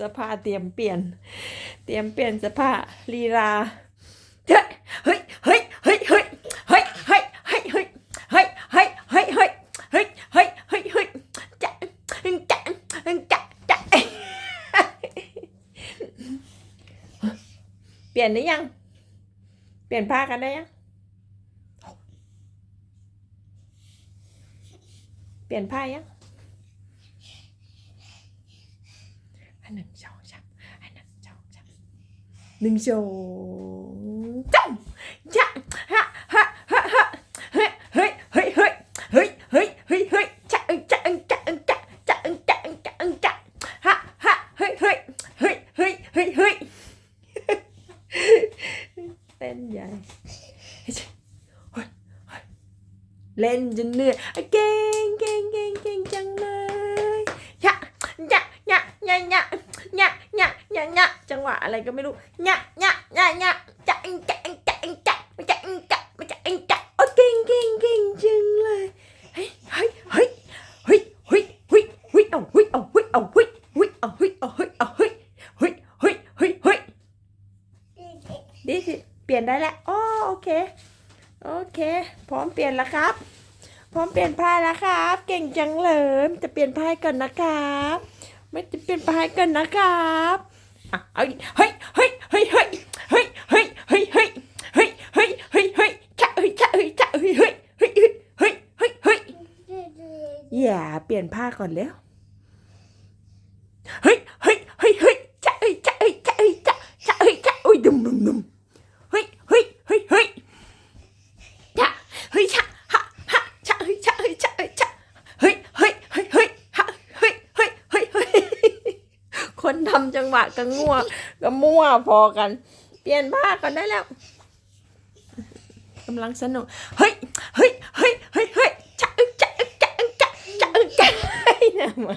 สื้อผ้าเตรียมเปลี่ยน เตรียมเปลี่ยนเสื้อผ้าลีลาเฮ้ยเฮ้ยเฮ้ยเฮ้ยเฮ้ยเฮ้ยเฮ้ยเฮ้ยเฮ้ยเฮ้ยเฮ้ยเฮ้ยเฮ้ยเฮ้ยเฮ้ยเฮ้ยจังฮึ่งจังฮึ่งจังจังเปลี่ยนได้ยัง เปลี่ยนผ้ากันได้ยังเปลี่ยนผ้ายัง อันหนึ่งสองสามอันหนึ่งสองสามหนึ่งสองสามจ้ะฮะฮะฮะฮะเฮ้ยเฮ้ยเฮ้ยเอะไรก็ไม่รู้ยะยะยะยะจะอิงจะอิงจะอิงจะไม่จะอิงจะไม่จะอิงจะโอ้เก่งเก่งเก่งจังเลยเฮ้ยเฮ้ยเฮ้ยเฮ้ยเฮ้ยเฮ้ยเฮ้ยเอาเฮ้ยเอาเฮ้ยเอาเฮ้ยเฮ้ยเอาเฮ้ยเอาเฮ้ยเอาเฮ้ยเฮ้ยเฮ้ยเฮ้ยเฮ้ยดีสิเปลี่ยนได้แล้วอ๋อโอเคโอเค พร้อมเปลี่ยนแล้วครับ พร้อมเปลี่ยนผ้าแล้วครับ เก่งจังเลยจะเปลี่ยนผ้าก่อนนะครับไม่จะเปลี่ยนผ้าก่อนนะครับ อะเอาเฮ้ยเฮ้ยเฮ้ยเฮ้ยเฮ้ยเฮ้ยเฮ้ยเฮ้ยเฮ้ยเฮ้ยเฮ้ยเฮ้ยจะเฮ้ยจะเฮ้ยจะเฮ้ยเฮ้ยเฮ้ยเฮ้ยเฮ้ยเฮ้ยอย่าเปลี่ยนผ้าก่อนแล้วเฮ้ยเฮ้ยเฮ้ยเฮ้ยจะเฮ้ยจะเฮ้ยจะเฮ้ยจะจะเฮ้ยจะอุ้ยดุมดุมดุมเฮ้ยเฮ้ยเฮ้ยเฮ้ยจะเฮ้ยจะฮะฮะจะเฮ้ยจะเฮ้ยจะเฮ้ยจะเฮ้ยเฮ้ยเฮ้ยเฮ้ยฮะเฮ้ยเฮ้ยเฮ้ยเฮ้ย คนทำจังหวะก็งัวก็มั่วพอกัน เปลี่ยนผ้าก่อนได้แล้วกำลังสนุกเฮ้ยเฮ้ยเฮ้ยเฮ้ยเฮ้ยจะอึกจะอึกจะอึกจะจะอ้ยจะเอ้ยเนี่ยมา